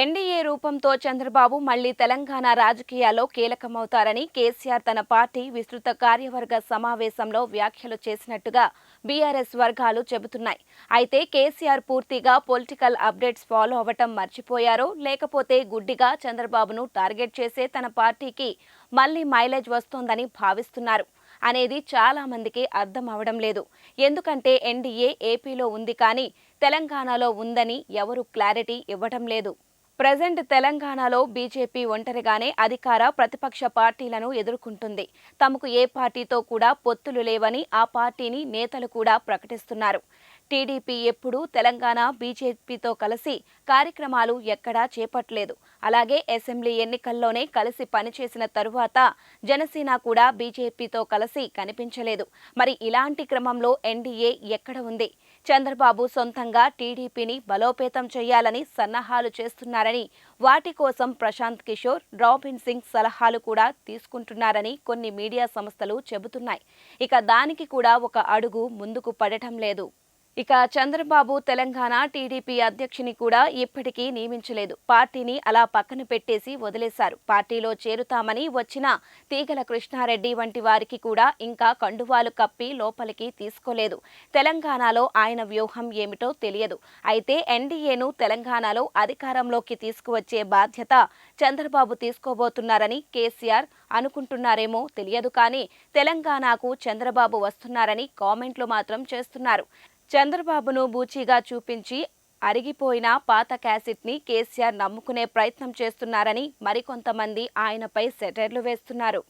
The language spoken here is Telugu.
ఎన్డీఏ రూపంతో చంద్రబాబు మళ్ళీ తెలంగాణ రాజకీయాల్లో కీలకమవుతారని కేసీఆర్ తన పార్టీ విస్తృత కార్యవర్గ సమావేశంలో వ్యాఖ్యలు చేసినట్టుగా బీఆర్ఎస్ వర్గాలు చెబుతున్నాయి. అయితే కేసీఆర్ పూర్తిగా పొలిటికల్ అప్డేట్స్ ఫాలో అవ్వటం మర్చిపోయారో లేకపోతే గుడ్డిగా చంద్రబాబును టార్గెట్ చేసే తన పార్టీకి మళ్ళీ మైలేజ్ వస్తోందని భావిస్తున్నారు అనేది చాలా మందికి అర్థం అవడం లేదు. ఎందుకంటే ఎన్డీఏ ఏపీలో ఉంది కానీ తెలంగాణలో ఉందని ఎవరు క్లారిటీ ఇవ్వడం లేదు. ప్రజెంట్ తెలంగాణలో బీజేపీ ఒంటరిగానే అధికార ప్రతిపక్ష పార్టీలను ఎదుర్కొంటుంది. తమకు ఏ పార్టీతో కూడా పొత్తులు లేవని ఆ పార్టీని నేతలు కూడా ప్రకటిస్తున్నారు. టీడీపీ ఎప్పుడూ తెలంగాణ బీజేపీతో కలిసి కార్యక్రమాలు ఎక్కడా చేపట్టలేదు. అలాగే అసెంబ్లీ ఎన్నికల్లోనే కలిసి పనిచేసిన తరువాత జనసేన కూడా బీజేపీతో కలిసి కనిపించలేదు. మరి ఇలాంటి క్రమంలో ఎన్డీఏ ఎక్కడ ఉంది? చంద్రబాబు సొంతంగా టీడీపీని బలోపేతం చేయాలని సన్నాహాలు చేస్తున్నారని వాటి కోసం ప్రశాంత్ కిషోర్ రాబిన్ సింగ్ సలహాలు కూడా తీసుకుంటున్నారని కొన్ని మీడియా సంస్థలు చెబుతున్నాయి. ఇక దానికి కూడా ఒక అడుగు ముందుకు పడటం లేదు. ఇక చంద్రబాబు తెలంగాణ టీడీపీ అధ్యక్షుని కూడా ఇప్పటికీ నియమించలేదు. పార్టీని అలా పక్కన పెట్టేసి వదిలేశారు. పార్టీలో చేరుతామని వచ్చిన తీగల కృష్ణారెడ్డి వంటి వారికి కూడా ఇంకా కండువాలు కప్పి లోపలికి తీసుకోలేదు. తెలంగాణలో ఆయన వ్యూహం ఏమిటో తెలియదు. అయితే ఎన్డీఏను తెలంగాణలో అధికారంలోకి తీసుకువచ్చే బాధ్యత చంద్రబాబు తీసుకోబోతున్నారని కేసీఆర్ అనుకుంటున్నారేమో తెలియదు కానీ తెలంగాణకు చంద్రబాబు వస్తున్నారని కామెంట్లు మాత్రం చేస్తున్నారు. చంద్రబాబును బూచీగా చూపించి అరిగిపోయిన పాత క్యాసెట్ని కేసీఆర్ నమ్ముకునే ప్రయత్నం చేస్తున్నారని మరికొంతమంది ఆయనపై సెటైర్లు వేస్తున్నారు.